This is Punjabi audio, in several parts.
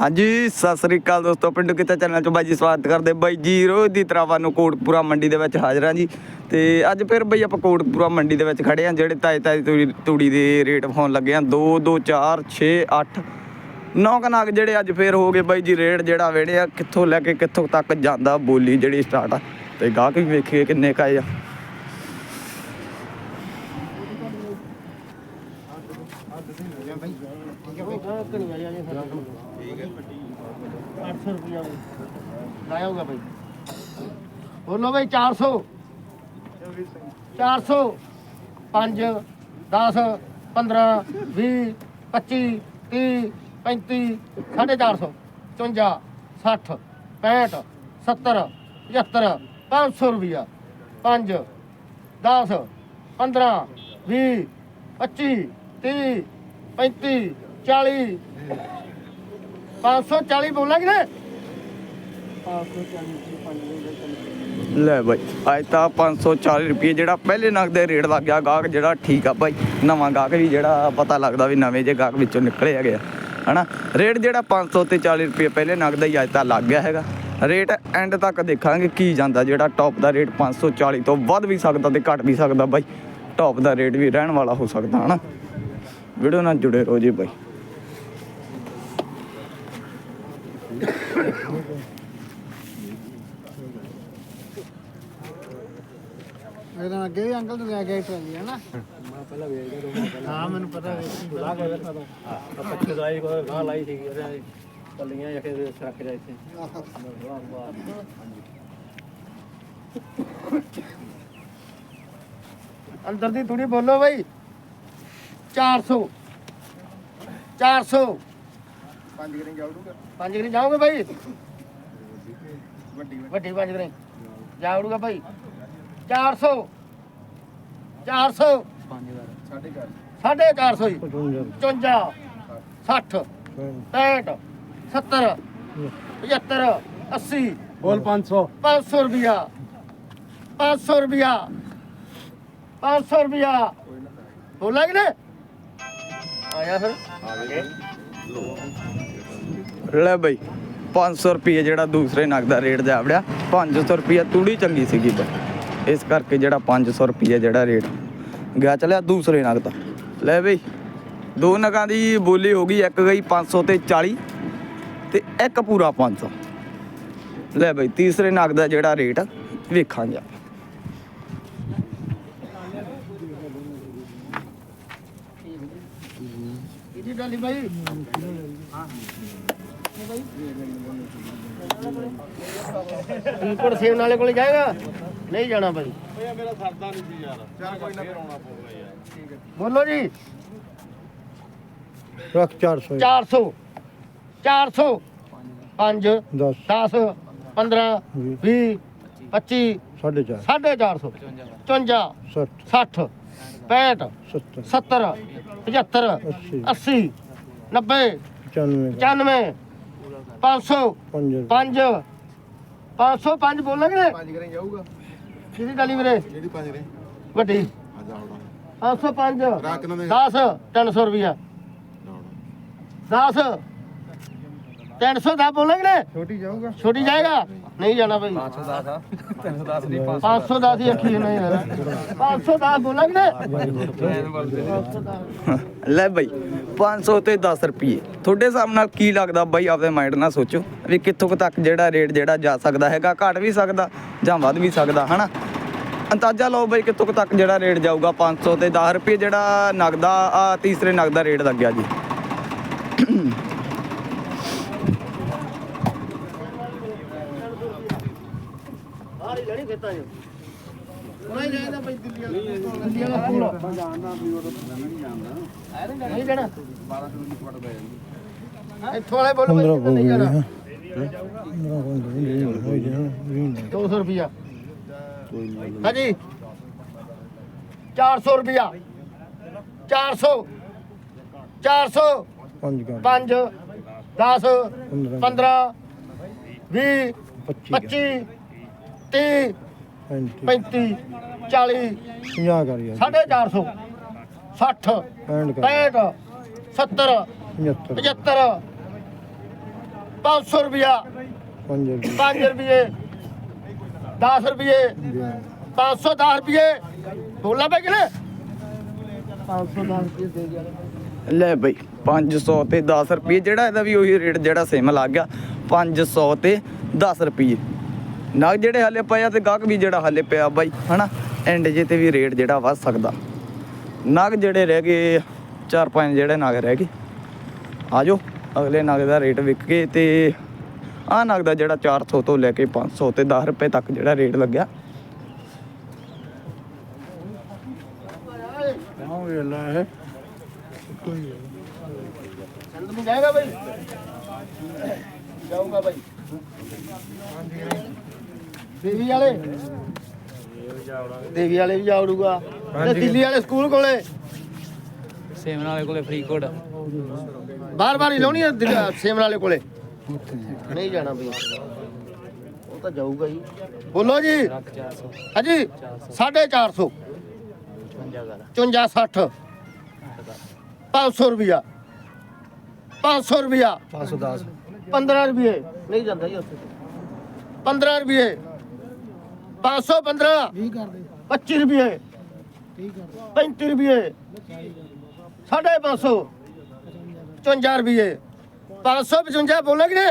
ਹਾਂਜੀ, ਸਤਿ ਸ੍ਰੀ ਅਕਾਲ ਦੋਸਤੋ, ਪਿੰਡ ਕਿਤੇ ਚੈਨਲ ਚ ਬਾਈ ਜੀ ਸਵਾਗਤ ਕਰਦੇ ਬਾਈ ਜੀ, ਰੋਜ਼ ਦੀ ਤਰ੍ਹਾਂ ਵਾਨੂੰ ਕੋਟਪੂਰਾ ਮੰਡੀ ਦੇ ਵਿੱਚ ਹਾਜ਼ਰ ਹਾਂ ਜੀ। ਤੇ ਅੱਜ ਫਿਰ ਬਾਈ ਆਪਾਂ ਕੋਟਪੂਰਾ ਮੰਡੀ ਦੇ ਵਿੱਚ ਖੜੇ ਹਾਂ, ਜਿਹੜੇ ਤਾਏ ਤਾਏ ਤੂੜੀ- ਤੂੜੀ ਦੇ ਰੇਟ ਹੋਣ ਲੱਗੇ ਹਾਂ। 2 2 4 6 8 ਨੌ ਕਨਾਕ ਜਿਹੜੇ ਅੱਜ ਫੇਰ ਹੋ ਗਏ ਬਾਈ ਜੀ, ਰੇਟ ਜਿਹੜਾ ਵੇੜੇ ਆ, ਕਿੱਥੋਂ ਲੈ ਕੇ ਕਿੱਥੋਂ ਤੱਕ ਜਾਂਦਾ ਬੋਲੀ ਜਿਹੜੀ ਸਟਾਰਟ ਆ। ਤੇ ਗਾਹਕ ਵੀ ਵੇਖੀਏ ਕਿੰਨੇ ਕਾਏ ਆ। ਰੁਪਿਆ ਲਾਇਆ ਹੋਗਾ ਭਾਈ ਬੋਲੋ ਭਾਈ 400 400 5 10 15 20 25 30 35 450 54 60 65 70 75 500 ਰੁਪਿਆ 5 10 15 20 25 30 35 40 540 ਬੋਲਾਂਗੇ ਨੇ 540 ਲੈ ਬਾਈ, ਅੱਜ ਤਾਂ 540 ਰੁਪਏ ਜਿਹੜਾ ਪਹਿਲੇ ਨਗ ਦੇ ਰੇਟ ਲੱਗ ਗਿਆ, ਗਾਹਕ ਜਿਹੜਾ ਠੀਕ ਆ ਬਾਈ। ਨਵਾਂ ਗਾਹਕ ਵੀ ਜਿਹੜਾ ਪਤਾ ਲੱਗਦਾ ਵੀ ਨਵੇਂ ਜੇ ਗਾਹਕ ਵਿੱਚੋਂ ਨਿਕਲੇ ਹੈਗੇ ਆ, ਹਨਾ? ਰੇਟ ਜਿਹੜਾ 500 ਤੇ 40 ਰੁਪਏ ਪਹਿਲੇ ਨਗ ਦਾ ਹੀ ਅੱਜ ਤਾਂ ਲੱਗ ਗਿਆ ਹੈਗਾ। ਰੇਟ ਐਂਡ ਤੱਕ ਦੇਖਾਂਗੇ ਕੀ ਜਾਂਦਾ, ਜਿਹੜਾ ਟੌਪ ਦਾ ਰੇਟ 540 ਤੋਂ ਵੱਧ ਵੀ ਸਕਦਾ ਤੇ ਘਟ ਵੀ ਸਕਦਾ ਬਾਈ। ਟੌਪ ਦਾ ਰੇਟ ਵੀ ਰਹਿਣ ਵਾਲਾ ਹੋ ਸਕਦਾ, ਹਨਾ? ਵੀਡੀਓ ਨਾਲ ਜੁੜੇ ਰਹੋ ਜੀ ਬਾਈ। ਇਹਦਾ ਅੱਗੇ ਵੀ ਅੰਕਲ ਤੋਂ ਲੈ ਕੇ ਟਰਾਲੀ, ਹੈ ਨਾ? ਮੈਂ ਪਹਿਲਾਂ ਵੇਚ ਗਿਆ ਹਾਂ, ਮੈਨੂੰ ਪਤਾ ਵੇਚ ਲਾ ਕੇ ਵੇਖਦਾ ਪੱਛੇ ਦਾਈ ਕੋ ਗਾਂ ਲਾਈ ਸੀ। ਉਹਦੇ ਕੱਲੀਆਂ ਜਾਂ ਕਿ ਰੱਖ ਜਾ ਇੱਥੇ ਅੰਦਰ ਦੀ ਥੋੜੀ ਬੋਲੋ ਬਈ। 400 400 ਪੰਜ ਗਰੀ ਪੰਜ ਗਰੀ ਜਾਓਗੇ ਭਾਈ ਵੱਡੀ ਵੱਡੀ। ਪੰਜ ਗਰੀ ਜਾਊਗਾ ਭਾਈ 400 400 ਸਾਢੇ 400 ਹੀ 54 60 65 70 75 80 ਬੋਲ 500 500 ਰੁਪਿਆ 500 ਰੁਪਿਆ 500 ਰੁਪਿਆ ਬੋਲਾ ਕਿ ਨੇ ਆਇਆ ਫਿਰ? ਲੈ ਬਈ 500 ਰੁਪਏ ਜਿਹੜਾ ਦੂਸਰੇ ਨਗ ਦਾ ਰੇਟ ਜਾਵੜਿਆ 500 ਰੁਪਏ ਤੂੜੀ ਚੰਗੀ ਸੀਗੀ ਬਈ। ਇਸ ਕਰਕੇ ਜਿਹੜਾ 500 ਰੁਪਏ ਜਿਹੜਾ ਰੇਟ ਗਿਆ ਚਲਿਆ ਦੂਸਰੇ ਨਗ ਦਾ। ਲੈ ਬਈ ਦੋ ਨਗਾਂ ਦੀ ਬੋਲੀ ਹੋ ਗਈ ਇੱਕ ਗਈ 500 ਤੇ 40 ਤੇ ਇੱਕ ਪੂਰਾ 500 ਲੈ ਬਈ ਤੀਸਰੇ ਨਗ ਦਾ ਜਿਹੜਾ ਰੇਟ ਵੇਖਾਂਗੇ ਡਾਲੀ ਬਾਈ। ਇਨਪੁਟ ਸੇਵ ਨਾਲੇ ਕੋਲੇ ਜਾਏਗਾ? ਨਹੀਂ ਜਾਣਾ ਬਾਈ। ਮੇਰਾ ਸਰਦਾ ਨਹੀਂ ਸੀ ਯਾਰ। ਚੱਲ ਕੋਈ ਨਾ ਕਰਾਉਣਾ ਪਊਗਾ ਯਾਰ। ਬੋਲੋ ਜੀ। ਰੱਖ 400 400 400 5 10 10 15 20 25 4.5 450 55 60 60 65 70 70 75 80 80 90 95 95 500 5 5 505 ਬੋਲਾਂਗੇ ਨੇ ਪੰਜ ਗਰੇ ਜਾਊਗਾ। ਕਿਹਦੀ ਡਾਲੀ ਵੀਰੇ? ਜਿਹੜੀ ਪੰਜ ਗਰੇ ਵੱਡੀ। ਆ ਜਾਉਣਾ 505 ਰਾਹ ਕਿੰਨਾ ਦੇ? 10 300 ਰੁਪਿਆ 10 300 ਦਾ ਬੋਲਾਂਗੇ ਨੇ ਛੋਟੀ ਜਾਊਗਾ। ਛੋਟੀ ਜਾਏਗਾ। ਨਹੀਂ ਜਾਣਾ ਭਾਈ। 510 ਹੀ ਅੱਖੀ ਨਹੀਂ ਯਾਰ 510 ਬੋਲਾਂਗੇ ਨੇ ਲੈ ਬਈ 500 ਤੇ 10 ਰੁਪਏ ਤੁਹਾਡੇ ਹਿਸਾਬ ਨਾਲ ਕੀ ਲੱਗਦਾ ਬਾਈ ਆਪਦੇ ਮਾਈਂਡ ਨਾਲ ਸੋਚੋ ਵੀ ਕਿੱਥੋਂ ਕੁ ਤੱਕ ਜਿਹੜਾ ਰੇਟ ਜਿਹੜਾ ਜਾ ਸਕਦਾ ਹੈਗਾ ਘਟ ਵੀ ਸਕਦਾ ਜਾਂ ਵੱਧ ਵੀ ਸਕਦਾ ਹਨਾ? ਅੰਦਾਜ਼ਾ ਲਓ ਬਈ ਕਿੱਥੋਂ ਕੁ ਤੱਕ ਜਿਹੜਾ ਰੇਟ ਜਾਊਗਾ 500 ਤੇ 10 ਰੁਪਏ ਜਿਹੜਾ ਨਗਦਾ ਆ ਤੀਸਰੇ ਨਗ ਦਾ ਰੇਟ ਲੱਗਿਆ ਜੀ ਬਾਹਰ ਹੀ ਲੈਣੀ ਖੇਤਾਂ 'ਚ ਨਹੀਂ ਜਾਣਾ ਭਾਈ ਦਿੱਲੀ ਦਿੱਲੀ ਵਾਲਾ ਫੂਲ ਜਾਣਦਾ ਵੀ ਉਹ ਨਹੀਂ ਜਾਣਦਾ ਨਹੀਂ ਜਾਣਾ 12 ਕਿਲੋ ਦੀ ਪੜ ਇੱਥੋਂ ਵਾਲੇ ਬੋਲ 15 ਭਾਈ ਨਹੀਂ ਜਾਣਾ 15 200 ਰੁਪਿਆ ਹਾਂਜੀ 400 ਰੁਪਿਆ 400 400 5 ਕਰ। 5 10 15 20 25 25 30 35 35 40 50 ਕਰ ਯਾਰ। ਸਾਢੇ 400 60 ਐਂਡ ਕਰ। 65 70 75 75 500 ਰੁਪਿਆ 5 ਰੁਪਏ 5 ਰੁਪਏ 10 ਰੁਪਏ 510 ਰੁਪਏ ਬੋਲਾ ਬਈ ਕਿਨੇ 510 ਰੁਪਏ ਦੇ ਗਿਆ। ਲੈ ਬਈ 500 ਤੇ 10 ਰੁਪਏ ਜਿਹੜਾ ਇਹਦਾ ਵੀ ਉਹੀ ਰੇਟ ਜਿਹੜਾ ਸੇਮ ਲੱਗ ਗਿਆ 500 ਤੇ 10 ਰੁਪਏ ਨਗ ਜਿਹੜੇ ਹਾਲੇ ਪਿਆ ਤੇ ਗਾਹਕ ਵੀ ਜਿਹੜਾ ਹਾਲੇ ਪਿਆ ਬਾਈ ਹਨਾ? ਐਂਡ ਜੇ ਤੇ ਵੀ ਰੇਟ ਜਿਹੜਾ ਵੱਧ ਸਕਦਾ। ਨਗ ਜਿਹੜੇ ਰਹਿ ਗਏ ਚਾਰ ਪੰਜ ਜਿਹੜੇ ਨਗ ਰਹਿ ਗਏ। ਆਜੋ ਅਗਲੇ ਨਗ ਦਾ ਰੇਟ ਵਿਕ ਕੇ ਤੇ ਆਹ ਨਗ ਦਾ ਜਿਹੜਾ 400 ਤੋਂ ਲੈ ਕੇ 500 ਤੇ 10 ਰੁਪਏ ਤੱਕ ਜਿਹੜਾ ਰੇਟ ਲੱਗਿਆ। ਆਹ ਵੇਲਾ ਹੈ ਸੰਦ ਨੂੰ ਜਾਏਗਾ ਬਈ। ਜਾਊਗਾ ਬਈ। ਦੇਵੀ ਵਾਲੇ। ਦੇਵੀ ਵਾਲੇ ਵੀ ਜਾਊਗਾ ਤੇ ਦਿੱਲੀ ਵਾਲੇ ਸਕੂਲ ਕੋਲੇ। ਸੇਮਨ ਵਾਲੇ ਕੋਲੇ ਫਰੀਦਕੋਟ ਬਾਰ ਬਾਰ ਹੀ ਲਾਉਣੀ ਹੈ ਦਿੱਲੀ- ਸੇਮਨ ਵਾਲੇ ਕੋਲੇ। ਨਹੀਂ ਜਾਣਾ। ਬਈ। ਉਹ ਤਾਂ ਜਾਊਗਾ ਹੀ। ਬੋਲੋ ਜੀ। ਲੱਖ 400 ਹਾਂਜੀ 450 54 60 500 ਰੁਪਿਆ 500 ਰੁਪਿਆ 510 15 ਰੁਪਏ ਨਹੀਂ ਜਾਂਦਾ ਜੀ ਉੱਥੇ। 15 ਰੁਪਏ 515 20 ਕਰ ਦੇ। 25 ਰੁਪਏ। 35 ਰੁਪਏ। 550 54 ਰੁਪਏ। 555 ਬੋਲੇ ਕਿ ਨਹੀਂ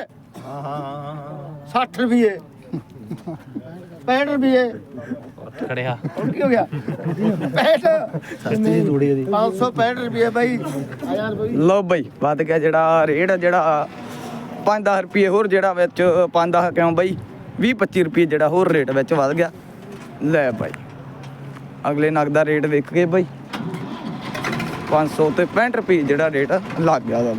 ਹਾਂ ਹਾਂ ਹਾਂ 60 ਰੁਪਏ। 65 ਰੁਪਏ। ਖੜਿਆ। ਹੁਣ ਕੀ ਹੋ ਗਿਆ? 65 ਸਸਤੀ ਜੀ ਥੋੜੀ ਇਹਦੀ। 565 ਰੁਪਏ ਬਾਈ ਆ ਯਾਰ ਬਾਈ। ਲਓ ਬਈ ਵੱਧ ਗਿਆ ਜਿਹੜਾ ਰੇਟ ਆ ਜਿਹੜਾ 5-10 ਰੁਪਏ ਹੋਰ ਜਿਹੜਾ ਵਿੱਚ 5-10 ਕਿਉਂ ਬਈ? 20-25 ਰੁਪਏ ਜਿਹੜਾ ਹੋਰ ਰੇਟ ਵਿੱਚ ਵੱਧ ਗਿਆ। ਲੈ ਬਾਈ ਅਗਲੇ ਨਗ ਦਾ ਰੇਟ ਵੇਖ ਕੇ ਬਈ। 500 ਤੇ 65 ਰੁਪਏ ਜਿਹੜਾ ਰੇਟ ਲੱਗ ਗਿਆ ਉਹਦਾ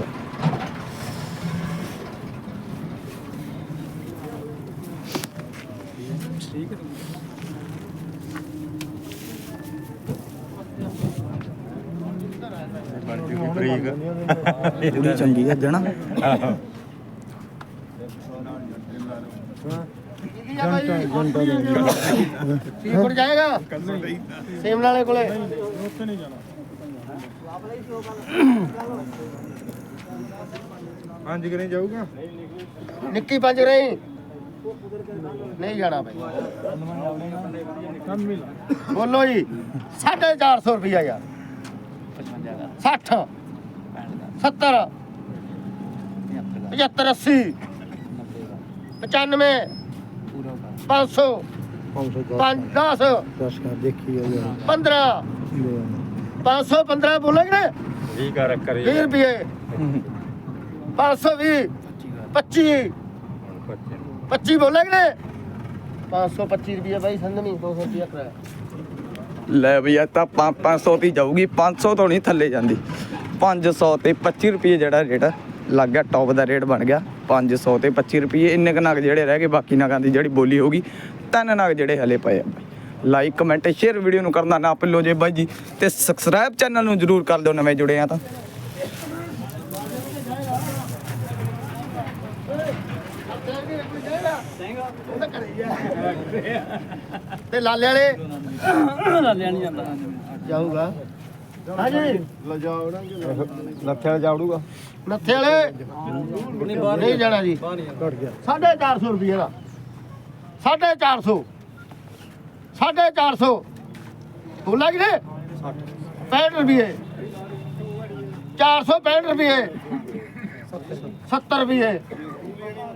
ਪੂਰੀ ਚੰਗੀ ਹੈ ਜਣਾ। ਜਾਏਗਾ? ਸੇਮਨ ਵਾਲੇ ਕੋਲੇ। ਪੰਜ ਕਰੇ ਜਾਊਗਾ? ਨਿੱਕੀ ਪੰਜ ਨਹੀਂ ਜਾਣਾ ਬਾਈ। ਬੋਲੋ ਜੀ 450 ਰੁਪਿਆ ਯਾਰ। 60 70 75 80 95 500 510 5 10 10 ਕਰ ਦੇਖੀ ਆ ਯਾਰ। 15 515 ਬੋਲੋਗੇ ਨਾ 20 ਕਰ ਕਰੀ 20 ਰੁਪਏ। 520 25 25 ਬੋਲੋਗੇ ਨਾ 525 ਰੁਪਏ ਬਾਈ ਸੰਧਨੀ 200 ਰੁਪਏ ਕਰਾਇਆ ਲੈ। ਬਈ ਇਹ ਤਾਂ 500 ਦੀ ਜਾਊਗੀ 500 ਤੋਂ ਨਹੀਂ ਥੱਲੇ ਜਾਂਦੀ। 500 ਤੇ 25 ਰੁਪਏ ਜਿਹੜਾ ਰੇਟ ਲੱਗ ਗਿਆ ਟੌਪ ਦਾ ਰੇਟ ਬਣ ਗਿਆ। 500 ਤੇ 25 ਰੁਪਏ ਇੰਨੇ ਕੁ ਨਗ ਜਿਹੜੇ ਰਹਿ ਗਏ ਬਾਕੀ ਨਗਾਂ ਦੀ ਜਿਹੜੀ ਬੋਲੀ ਹੋਗੀ ਤਿੰਨ ਨਗ ਜਿਹੜੇ ਹਲੇ ਪਏ ਆ ਬਾਈ। ਲਾਈਕ ਕਮੈਂਟ ਸ਼ੇਅਰ ਵੀਡੀਓ ਨੂੰ ਕਰਨਾ ਨਾ ਭੁੱਲੋ ਜੇ ਬਾਈ ਜੀ। ਤੇ ਸਬਸਕ੍ਰਾਈਬ ਚੈਨਲ ਨੂੰ ਜਰੂਰ ਕਰ ਦਿਓ ਨਵੇਂ ਜੁੜੇ ਆ ਤਾਂ। ਤੇ ਲਾਲੇ ਵਾਲੇ? ਲਾਲਿਆ ਨਹੀਂ ਜਾਂਦਾ। ਜਾਊਗਾ। ਹਾਂਜੀ। ਲੱਖਿਆ ਜਾਊਗਾ ਨੱਥੇ ਵਾਲੇ? ਨਹੀਂ ਜਾਣਾ ਜੀ। ਘਟ ਗਿਆ 450 ਰੁਪਏ ਦਾ। 450 450 ਬੋਲਾ ਕਿ ਨੇ 65 ਰੁਪਏ 465 ਰੁਪਏ 70 ਰੁਪਏ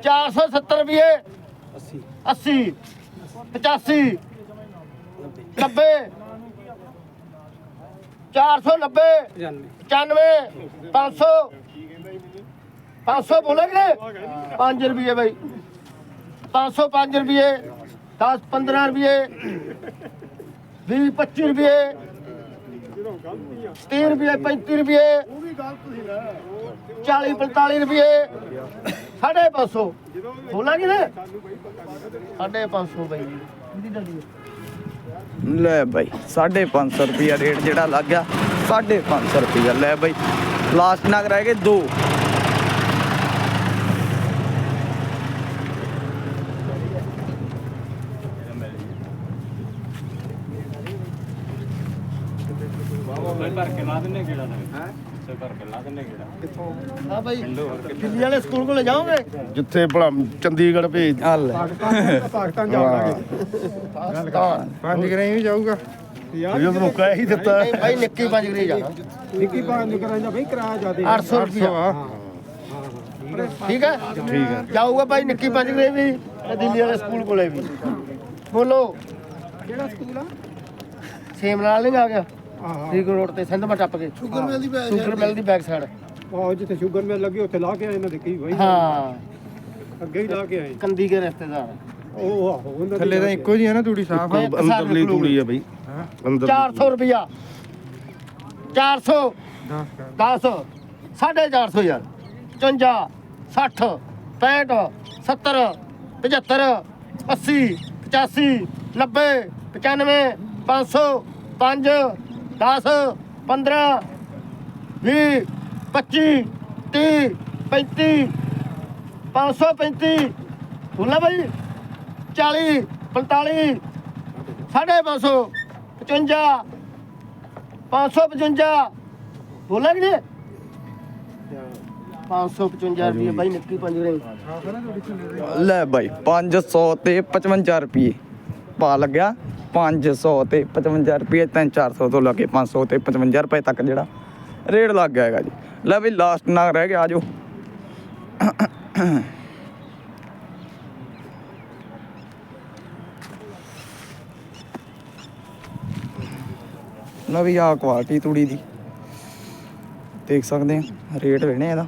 470 ਰੁਪਏ 80 85 90 490 95 500 500 ਬੋਲੇ ਕਿ 5 ਰੁਪਏ ਬਾਈ 505 ਰੁਪਏ 10 15 ਰੁਪਏ 20 25 ਰੁਪਏ 30 ਰੁਪਏ 35 ਰੁਪਏ 40 45 ਰੁਪਏ 550 ਬੋਲਾ ਕਿ ਨੇ 550 ਬਾਈ ਕਿੰਦੀ ਡੱਡੀ ਲੈ ਬਾਈ 550 ਰੁਪਿਆ ਰੇਟ ਜਿਹੜਾ ਲੱਗ ਗਿਆ 550 ਰੁਪਿਆ ਲੈ ਬਾਈ ਲਾਸਟ ਨਗ ਰਹਿ ਗਏ ਦੋ। ਭਰ ਕੇ ਲਾ ਦਿੰਨੇ ਕਿਹੜਾ ਹਾਂ? ਭਾਈ ਦਿੱਲੀ ਵਾਲੇ ਸਕੂਲ ਕੋਲ ਜਾਓਗੇ? ਜਿੱਥੇ ਭਲਾ ਚੰਡੀਗੜ੍ਹ ਭੇਜ ਹੱਲ ਪਾਕਿਸਤਾਨ ਪੰਜ ਗਰੇ ਵੀ ਜਾਊਗਾ। ਯਾਰ ਇਹ ਕਹਿ ਹੀ ਦਿੱਤਾ। ਭਾਈ ਨਿੱਕੀ ਪੰਜ ਗਰੀ ਜਾਣਾ। ਨਿੱਕੀ ਪੰਜ ਗਰਾਂ ਦਾ ਬਈ ਕਿਰਾਇਆ ਜ਼ਿਆਦੇ। 800 ਰੁਪਇਆ ਠੀਕ ਹੈ? ਠੀਕ ਹੈ। ਜਾਊਗਾ ਭਾਈ ਨਿੱਕੀ ਪੰਜ ਗਰੀ ਵੀ ਤੇ ਦਿੱਲੀ ਵਾਲੇ ਸਕੂਲ ਕੋਲੇ ਵੀ। ਬੋਲੋ। ਕਿਹੜਾ ਸਕੂਲ ਆ? ਸੇਮ ਨਾਲ ਨਹੀਂ ਆ ਗਿਆ। ਠੀਕ ਰੋਡ ਤੇ ਸਿੰਧਮਾ ਟੱਪ ਕੇ। ਸ਼ੂਗਰ ਮਿਲ ਦੀ ਬੈਕ ਸ਼ੂਗਰ ਮਿਲ ਦੀ ਬੈਕ ਸਾਈਡ। ਉਹ ਜਿੱਥੇ ਸ਼ੂਗਰ ਮਿਲ ਲੱਗੀ ਉੱਥੇ ਲਾ ਕੇ ਆਏ ਇਹਨਾਂ ਦੇ ਕਈ ਬਾਈ ਹਾਂ। ਅੱਗੇ ਹੀ ਲਾ ਕੇ ਆਏ। ਕੰਦੀ ਕੇ ਰਿਸ਼ਤੇਦਾਰ। ਉਹ ਆਹੋ ਉਹਨਾਂ ਥੱਲੇ ਤਾਂ ਇੱਕੋ ਜੀ ਹੈ ਨਾ ਤੂੜੀ ਸਾਫ਼। ਹਾਂ, ਅੰਦਰਲੀ ਤੂੜੀ ਆ ਬਈ। ਅੰਦਰ 400 ਰੁਪਇਆ 400 10 450 ਯਾਰ। 55 60 65 70 75 80 85 90 95 500 5 10 15 20 25 30 35 535 ਬੋਲਾ ਬਾਈ 40 45 ਸਾਢੇ 500 55 555 ਬੋਲਾ ਕਿ ਨਹੀਂ? 555 ਰੁਪਏ ਬਾਈ, ਨਿੱਕੀ ਪੰਜ ਰਹੇ ਲੈ ਬਾਈ 500 ਤੇ 55 ਰੁਪਏ ਪਾ ਲੱਗਿਆ 500 ਤੇ 55 ਰੁਪਏ 3-400 ਤੋਂ ਲੈ ਕੇ 500 ਤੇ 55 ਰੁਪਏ ਤੱਕ ਜਿਹੜਾ ਰੇਟ ਲੱਗ ਗਿਆ ਹੈਗਾ ਜੀ। ਲੈ ਵੀ ਲਾਸਟ ਨਾ ਰਹਿ ਗਿਆ, ਆਜੋ। ਲੈ ਵੀ ਆ ਕੁਆਲਿਟੀ ਤੂੜੀ ਦੀ। ਦੇਖ ਸਕਦੇ ਆ, ਰੇਟ ਵੇਣੇ ਇਹਦਾ।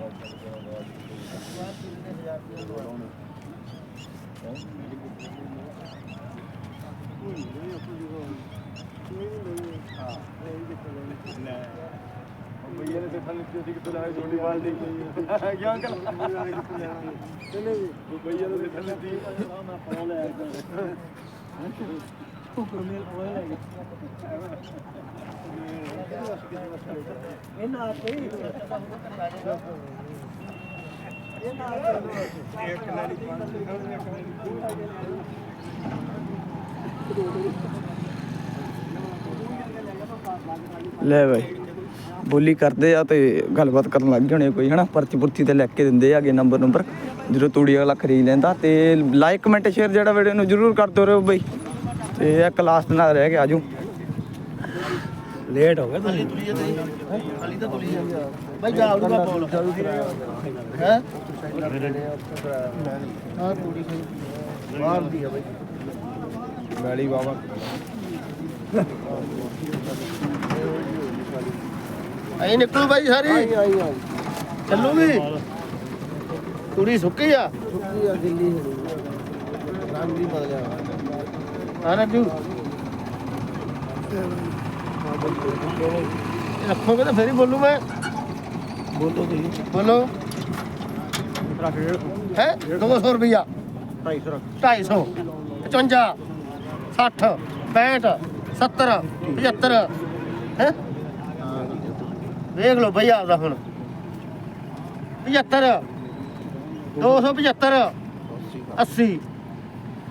ਲੈ ਬਾਈ। ਬੋਲੀ ਕਰਦੇ ਆ ਤੇ ਗੱਲਬਾਤ ਕਰਨ ਲੱਗ ਜਾਣੇ ਕੋਈ ਹਨਾ? ਪਰਚੀ ਪੁਰਚੀ ਤੇ ਲੈ ਕੇ ਦਿੰਦੇ ਆਗੇ ਨੰਬਰ ਨੰਬਰ ਜਦੋਂ ਤੂੜੀ ਵਾਲਾ ਖਰੀਦ ਲੈਂਦਾ ਤੇ ਲਾਈਕ ਕਮੈਂਟ ਸ਼ੇਅਰ ਜਿਹੜਾ ਵੀਡੀਓ ਨੂੰ ਜਰੂਰ ਕਰ ਦਿਓ ਰਹੋ ਬਈ। ਤੇ ਇੱਕ ਲਾਸਟ ਨਾਲ ਰਹਿ ਗਿਆ ਆਜੋ। ਲੇਟ ਹੋ ਗਿਆ ਖਾਲੀ ਤੁਲੀ ਜਾਂਦੀ ਖਾਲੀ ਤਾਂ ਤੁਲੀ ਜਾਂਦੀ ਬਾਈ ਜਾ ਉਹਦਾ ਬੋਲ। ਹੈ? ਹਾਂ ਤੂੜੀ ਖਾਈ ਬਾਹਰ ਦੀ ਆ ਬਾਈ। ਮੈਲੀ ਬਾਬਾ ਐ ਨਿਕਲੂ ਬਾਈ ਸਾਰੀ। ਚੱਲੂਗੀ ਤੂੜੀ ਸੁੱਕੀ ਆ? ਸੁੱਕੀ ਆ ਦਿੱਲੀ ਰੰਗ ਵੀ ਬਦਲਿਆ ਹਾਂ ਰਾਜੂ। ਰੱਖੋਗੇ ਤਾਂ ਫੇਰ ਹੀ ਬੋਲੂ ਮੈਂ। ਬੋਲੋ ਤੁਸੀਂ। ਬੋਲੋ। ਹੈ? 200 ਰੁਪਿਆ 250 250 55 60 65 70 75 ਹੈ? ਵੇਖ ਲਓ ਭਈ ਆਪਦਾ ਹੁਣ। 75 275 80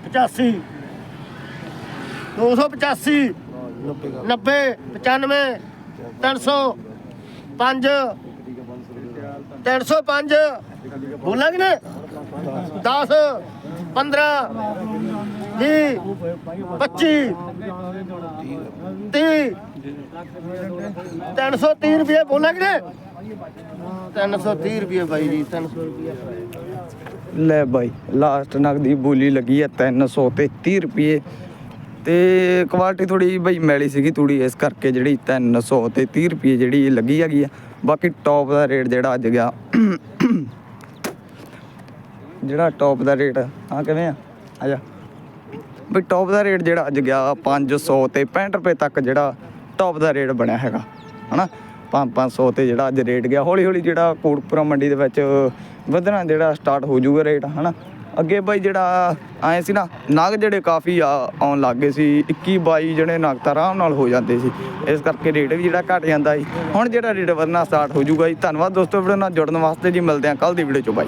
85 285 90 95 300 5 305 ਬੋਲਾਂਗੇ ਨਾ? 10 15 20 25 30 330 ਰੁਪਏ ਬੋਲਾਂਗੇ ਨਾ 330 ਰੁਪਏ ਬਾਈ ਜੀ 300 ਰੁਪਏ। ਲੈ ਬਾਈ ਲਾਸਟ ਨਗਦੀ ਬੋਲੀ ਲੱਗੀ ਹੈ 300 ਤੇ 30 ਰੁਪਏ। ਤੇ ਕੁਆਲਿਟੀ ਥੋੜੀ ਬਾਈ ਮੈਲੀ ਸੀਗੀ ਤੂੜੀ ਇਸ ਕਰਕੇ ਜਿਹੜੀ 300 ਤੇ 30 ਰੁਪਏ ਜਿਹੜੀ ਲੱਗੀ ਹੈਗੀ ਆ। ਬਾਕੀ ਟੌਪ ਦਾ ਰੇਟ ਜਿਹੜਾ ਅੱਜ ਗਿਆ, ਜਿਹੜਾ ਟੌਪ ਦਾ ਰੇਟ ਹਾਂ ਕਿਵੇਂ ਆ? ਆ ਜਾ। ਬਈ ਟੌਪ ਦਾ ਰੇਟ ਜਿਹੜਾ ਅੱਜ ਗਿਆ 500 ਤੇ 65 ਰੁਪਏ ਤੱਕ ਜਿਹੜਾ ਟੌਪ ਦਾ ਰੇਟ ਬਣਿਆ ਹੈਗਾ, ਹਨਾ? 5-500 ਤੇ ਜਿਹੜਾ ਅੱਜ ਰੇਟ ਗਿਆ ਹੌਲੀ ਹੌਲੀ ਜਿਹੜਾ ਕੋਟਪੁਰਾ ਮੰਡੀ ਦੇ ਵਿੱਚ ਵਧਣਾ ਜਿਹੜਾ ਸਟਾਰਟ ਹੋ ਜਾਊਗਾ ਰੇਟ, ਹਨਾ? ਅੱਗੇ ਬਾਈ ਜਿਹੜਾ ਆਏ ਸੀ ਨਾ ਨਗ ਜਿਹੜੇ ਕਾਫੀ ਆ, ਆਉਣ ਲੱਗ ਗਏ ਸੀ 21 22 ਜਿਹੜੇ ਨਗ ਤਾਂ ਆਰਾਮ ਨਾਲ ਹੋ ਜਾਂਦੇ ਸੀ, ਇਸ ਕਰਕੇ ਰੇਟ ਵੀ ਜਿਹੜਾ ਘਟ ਜਾਂਦਾ ਸੀ। ਹੁਣ ਜਿਹੜਾ ਰੇਟ ਵਧਣਾ ਸਟਾਰਟ ਹੋ ਜਾਊਗਾ ਜੀ। ਧੰਨਵਾਦ ਦੋਸਤੋ ਵੀਡੀਓ ਨਾਲ ਜੁੜਨ ਵਾਸਤੇ ਜੀ, ਮਿਲਦੇ ਹਾਂ ਕੱਲ ਦੀ ਵੀਡੀਓ ਚ ਬਾਈ।